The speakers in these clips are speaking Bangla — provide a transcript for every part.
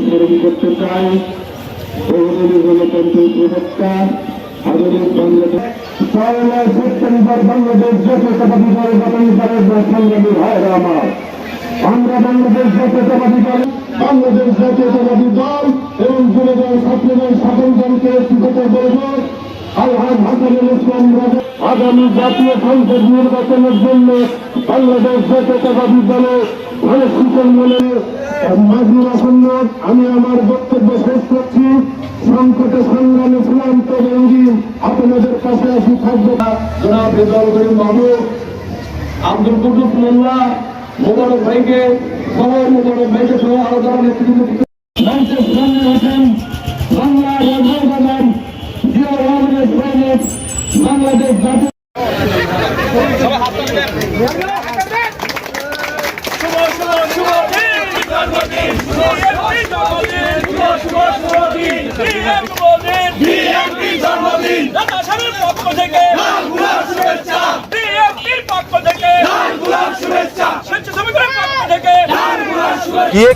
স্মরণ করতে চাই গণতন্ত্রের প্রবক্তা বাংলাদেশ বাংলাদেশ জাতীয়তাবাদী দল এবং যুবদল, ছাত্রদল সকল দলকে একটি কথা আগামী জাতীয় সংসদ নির্বাচনের জন্য বাংলাদেশ জাতীয়তাবাদী দলে সুযোগ মনে আমি আমার বক্তব্য শেষ করছি। সংকটে সংগ্রামে চূড়ান্ত রঙ্গিন আপনাদের কাছে আসি থাকব আব্দুল কুতুব মোল্লা, মোবারক ভাইকে সহ মোবারক ভাইকে আরও যারা নেতৃত্ব মঞ্চের বাংলাদেশ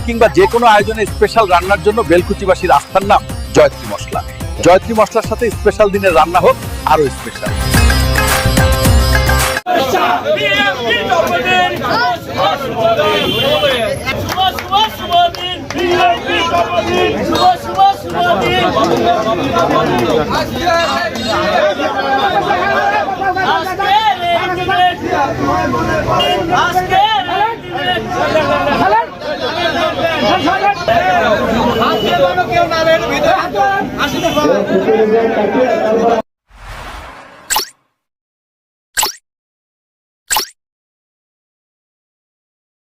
কিংবা যে কোনো আয়োজনে স্পেশাল রান্নার জন্য বেলকুচিবাসীর আস্থার নাম জয়ত্রী মশলা। জয়ত্রী মশলার সাথে স্পেশাল দিনের রান্না হোক আরও স্পেশাল শুভ শুভ শুভ তাকে